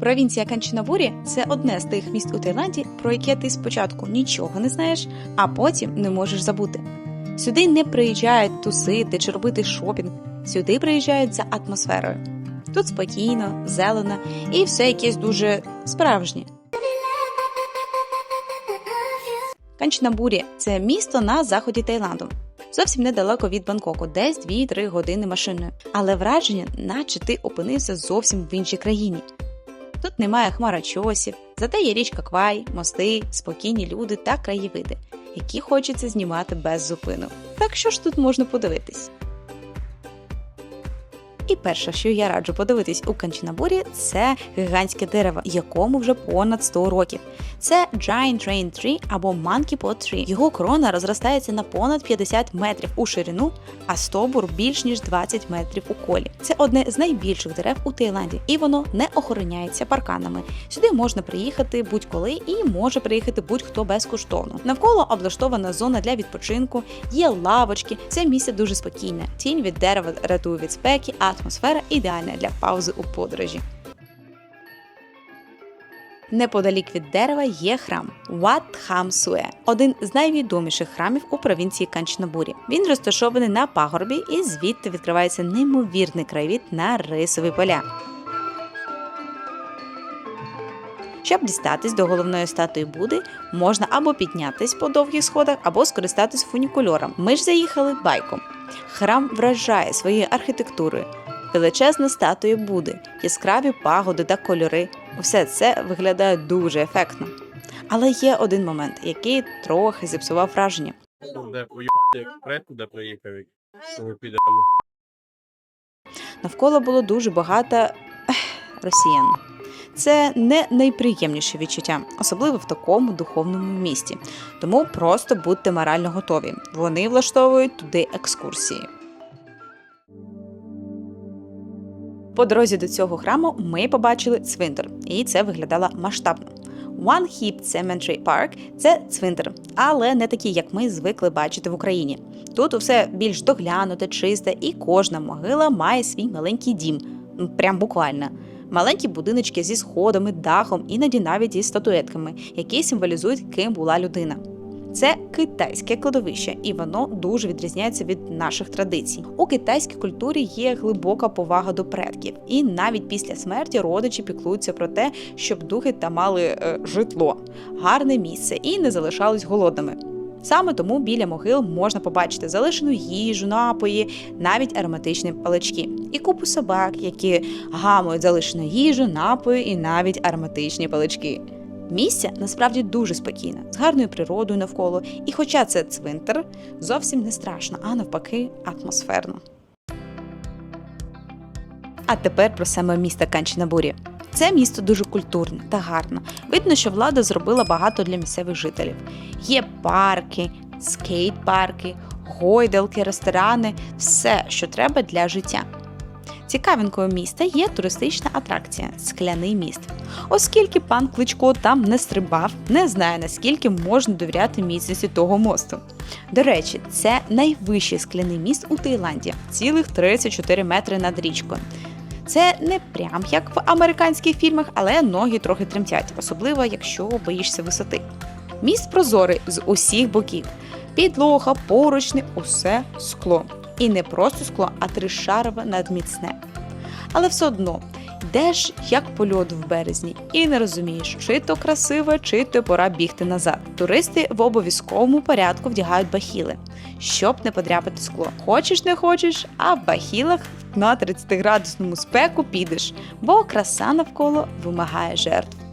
Провінція Канчинабурі це одне з тих міст у Таїланді, про яке ти спочатку нічого не знаєш, а потім не можеш забути. Сюди не приїжджають тусити чи робити шопінг. Сюди приїжджають за атмосферою. Тут спокійно, зелено і все якесь дуже справжнє. Канчнабурі це місто на заході Таїланду. Зовсім недалеко від Бангкоку, десь 2-3 години машиною. Але враження, наче ти опинився зовсім в іншій країні. Тут немає хмарочосів, зате є річка Квай, мости, спокійні люди та краєвиди, які хочеться знімати без зупину. Так що ж тут можна подивитись? І перше, що я раджу подивитись у Канчнабурі, це гігантське дерево, якому вже понад 100 років. Це Giant Rain Tree або Monkey Pod Tree. Його крона розростається на понад 50 метрів у ширину, а стовбур більш ніж 20 метрів у колі. Це одне з найбільших дерев у Таїланді, і воно не охороняється парканами. Сюди можна приїхати будь-коли і може приїхати будь-хто безкоштовно. Навколо облаштована зона для відпочинку, є лавочки. Це місце дуже спокійне. Тінь від дерева рятує від спеки, а атмосфера ідеальна для паузи у подорожі. Неподалік від дерева є храм Tham Sue, один з найвідоміших храмів у провінції Канчнабурі. Він розташований на пагорбі і звідти відкривається неймовірний краєвид на рисові поля. Щоб дістатись до головної статуї Буди, можна або піднятись по довгих сходах, або скористатись фунікульором. Ми ж заїхали байком. Храм вражає своєю архітектурою. Величезна статуя Буди, яскраві пагоди та кольори. Все це виглядає дуже ефектно. Але є один момент, який трохи зіпсував враження. Навколо було дуже багато ех, росіян. Це не найприємніше відчуття, особливо в такому духовному місті. Тому просто будьте морально готові. Вони влаштовують туди екскурсії. По дорозі до цього храму ми побачили цвинтар, і це виглядало масштабно. One Hip Cemetery Park – це цвинтар, але не такий, як ми звикли бачити в Україні. Тут усе більш доглянуте, чисте, і кожна могила має свій маленький дім. Прям буквально. Маленькі будиночки зі сходами, дахом, іноді навіть із статуетками, які символізують, ким була людина. Це китайське кладовище, і воно дуже відрізняється від наших традицій. У китайській культурі є глибока повага до предків, і навіть після смерті родичі піклуються про те, щоб духи та мали е, житло, гарне місце і не залишались голодними. Саме тому біля могил можна побачити залишену їжу, напої, навіть ароматичні палички, і купу собак, які гамують залишену їжу, напої і навіть ароматичні палички. Місце насправді дуже спокійне, з гарною природою навколо, і хоча це цвинтар, зовсім не страшно, а навпаки, атмосферно. А тепер про саме місто Канчнабурі. Це місто дуже культурне та гарне. Видно, що влада зробила багато для місцевих жителів. Є парки, скейт-парки, гойдалки, ресторани, все, що треба для життя. Цікавинкою міста є туристична атракція скляний міст. Оскільки пан Кличко там не стрибав, не знає наскільки можна довіряти міцності того мосту. До речі, це найвищий скляний міст у Таїланді, цілих 34 метри над річкою. Це не прям як в американських фільмах, але ноги трохи тремтять, особливо якщо боїшся висоти. Міст прозорий з усіх боків. Підлога, поручні, усе скло. І не просто скло, а тришарове надміцне. Але все одно йдеш як по льоду в березні, і не розумієш, чи то красиво, чи то пора бігти назад. Туристи в обов'язковому порядку вдягають бахіли, щоб не подряпати скло. Хочеш, не хочеш, а в бахілах на 30-градусному спеку підеш, бо краса навколо вимагає жертв.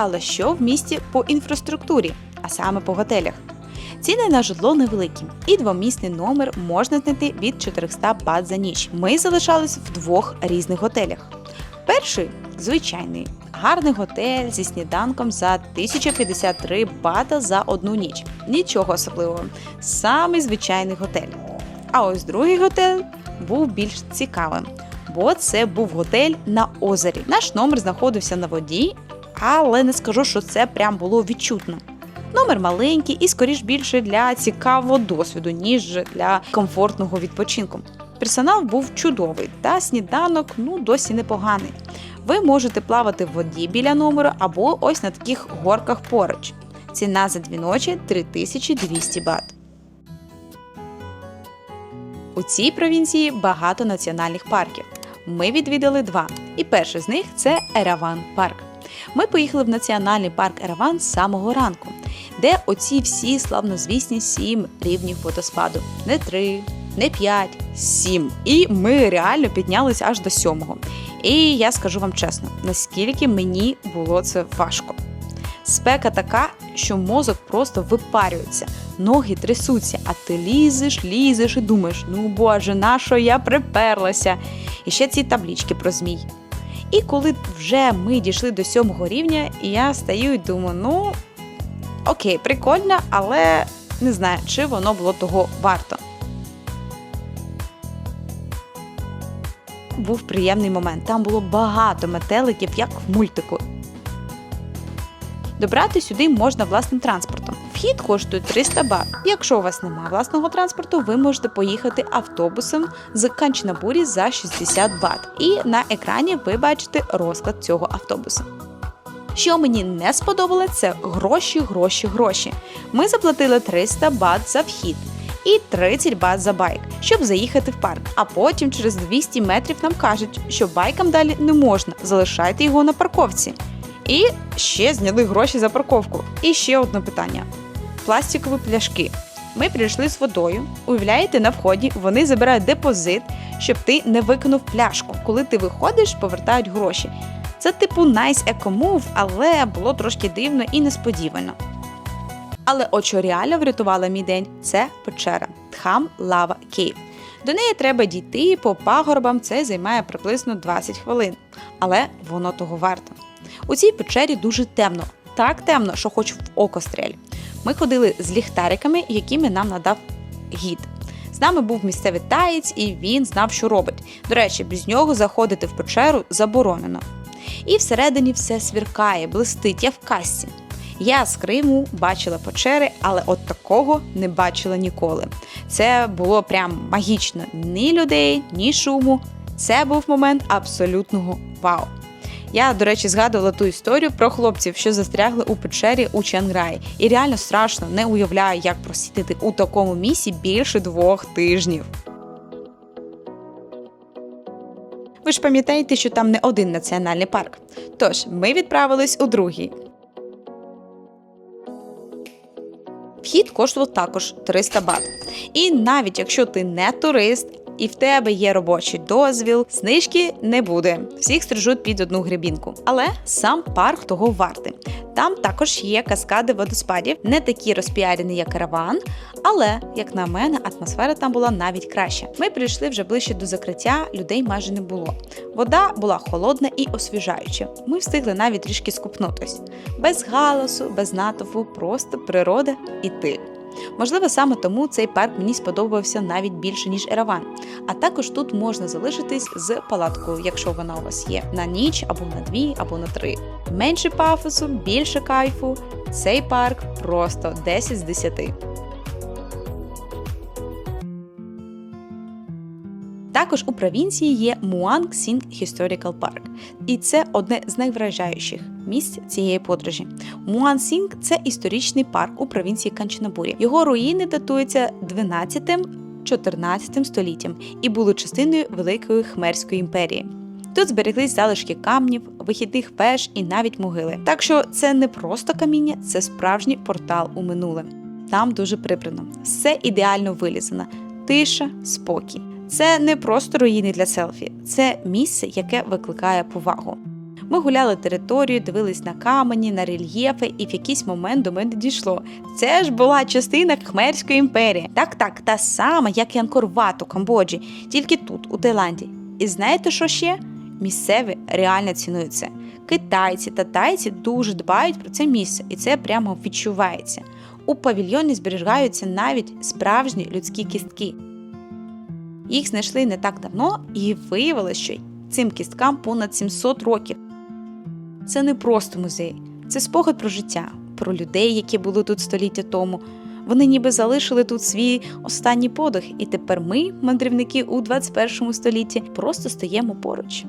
Але що в місті по інфраструктурі, а саме по готелях? Ціни на житло невеликі, і двомісний номер можна знайти від 400 бат за ніч. Ми залишались в двох різних готелях. Перший звичайний гарний готель зі сніданком за 1053 бата за одну ніч. Нічого особливого, самий звичайний готель. А ось другий готель був більш цікавим, бо це був готель на озері. Наш номер знаходився на воді, але не скажу, що це прям було відчутно. Номер маленький і, скоріш більше для цікавого досвіду, ніж для комфортного відпочинку. Персонал був чудовий, та сніданок ну досі непоганий. Ви можете плавати в воді біля номеру або ось на таких горках поруч. Ціна за дві ночі 3200 бат. У цій провінції багато національних парків. Ми відвідали два, і перший з них це Ераван парк. Ми поїхали в національний парк Ераван з самого ранку, де оці всі славнозвісні сім рівнів водоспаду. Не три, не п'ять, сім. І ми реально піднялися аж до сьомого. І я скажу вам чесно, наскільки мені було це важко. Спека така, що мозок просто випарюється, ноги трясуться, а ти лізеш, лізеш і думаєш, ну боже, на що я приперлася? І ще ці таблічки про змій. І коли вже ми дійшли до сьомого рівня, я стаю і думаю, ну окей, прикольно, але не знаю, чи воно було того варто. Був приємний момент. Там було багато метеликів, як в мультику. Добрати сюди можна власним транспортом. Вхід коштує 300 бат. Якщо у вас немає власного транспорту, ви можете поїхати автобусом з Канчнабурі за 60 бат. І на екрані ви бачите розклад цього автобуса. Що мені не сподобалось, це гроші, гроші, гроші. Ми заплатили 300 бат за вхід і 30 бат за байк, щоб заїхати в парк. А потім через 200 метрів нам кажуть, що байкам далі не можна, залишайте його на парковці. І ще зняли гроші за парковку. І ще одне питання: пластикові пляшки. Ми прийшли з водою. Уявляєте, на вході вони забирають депозит, щоб ти не викинув пляшку. Коли ти виходиш, повертають гроші. Це типу nice eco move, але було трошки дивно і несподівано. Але от реально врятувала мій день, це печера Тхам Лава Кейв. До неї треба дійти по пагорбам, це займає приблизно 20 хвилин, але воно того варто. У цій печері дуже темно, так темно, що хоч в око стрель. Ми ходили з ліхтариками, якими нам надав гід. З нами був місцевий таєць, і він знав, що робить. До речі, без нього заходити в печеру заборонено. І всередині все свіркає, блистить, я в касці. Я з Криму бачила печери, але от такого не бачила ніколи. Це було прям магічно. Ні людей, ні шуму. Це був момент абсолютного вау. Я, до речі, згадувала ту історію про хлопців, що застрягли у печері у Чанграї. І реально страшно не уявляю, як просидіти у такому місці більше двох тижнів. Ви ж пам'ятаєте, що там не один національний парк. Тож ми відправились у другий. Вхід коштував також 300 бат. І навіть якщо ти не турист і в тебе є робочий дозвіл, знижки не буде. Всіх стрижуть під одну гребінку. Але сам парк того вартий. Там також є каскади водоспадів, не такі розпіарені, як караван, але, як на мене, атмосфера там була навіть краща. Ми прийшли вже ближче до закриття, людей майже не було. Вода була холодна і освіжаюча. Ми встигли навіть трішки скупнутись. Без галасу, без натовпу, просто природа і ти. Можливо, саме тому цей парк мені сподобався навіть більше, ніж Ераван. А також тут можна залишитись з палаткою, якщо вона у вас є, на ніч або на дві, або на три. Менше пафосу, більше кайфу. Цей парк просто 10 з 10. Також у провінції є Муанг Сінг Historical Park, і це одне з найвражаючих місць цієї подорожі. Муан Сінг це історичний парк у провінції Канчнабурі. Його руїни датуються 12-14 століттям і були частиною Великої Хмерської імперії. Тут збереглись залишки камнів, вихідних веж і навіть могили. Так що це не просто каміння, це справжній портал у минуле. Там дуже прибрано, все ідеально вилізано, тиша, спокій. Це не просто руїни для селфі, це місце, яке викликає повагу. Ми гуляли територію, дивились на камені, на рельєфи, і в якийсь момент до мене дійшло. Це ж була частина Khmerської імперії. Так, так, та сама, як і Анкор-Ват у Камбоджі, тільки тут, у Таїланді. І знаєте, що ще? Місцеві реально цінують це. Китайці та тайці дуже дбають про це місце, і це прямо відчувається. У павільйоні зберігаються навіть справжні людські кістки. Їх знайшли не так давно, і виявилося, що цим кісткам понад 700 років. Це не просто музей, це спогад про життя, про людей, які були тут століття тому. Вони ніби залишили тут свій останній подих, і тепер ми, мандрівники у 21 столітті, просто стоїмо поруч.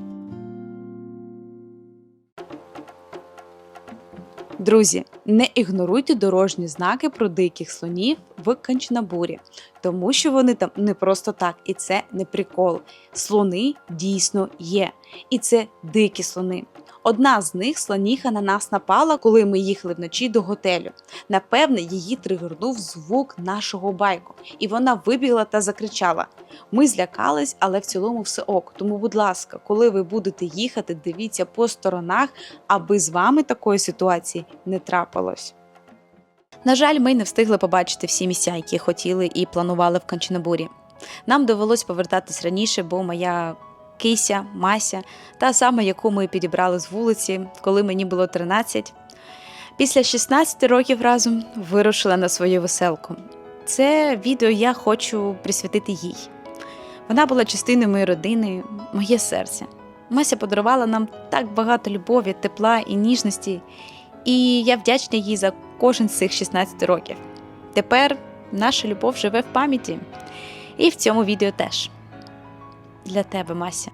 Друзі, не ігноруйте дорожні знаки про диких слонів в Канчнабурі, тому що вони там не просто так, і це не прикол. Слони дійсно є, і це дикі слони. Одна з них слоніха на нас напала, коли ми їхали вночі до готелю. Напевне, її тригернув звук нашого байку, і вона вибігла та закричала. Ми злякались, але в цілому все ок. Тому, будь ласка, коли ви будете їхати, дивіться по сторонах, аби з вами такої ситуації не трапилось. На жаль, ми не встигли побачити всі місця, які хотіли і планували в Канчанабурі. Нам довелось повертатись раніше, бо моя кися, Мася, та сама, яку ми підібрали з вулиці, коли мені було 13, після 16 років разом вирушила на свою веселку. Це відео я хочу присвятити їй. Вона була частиною моєї родини, моє серце. Мася подарувала нам так багато любові, тепла і ніжності, і я вдячна їй за кожен з цих 16 років. Тепер наша любов живе в пам'яті, і в цьому відео теж. Для тебе, Мася.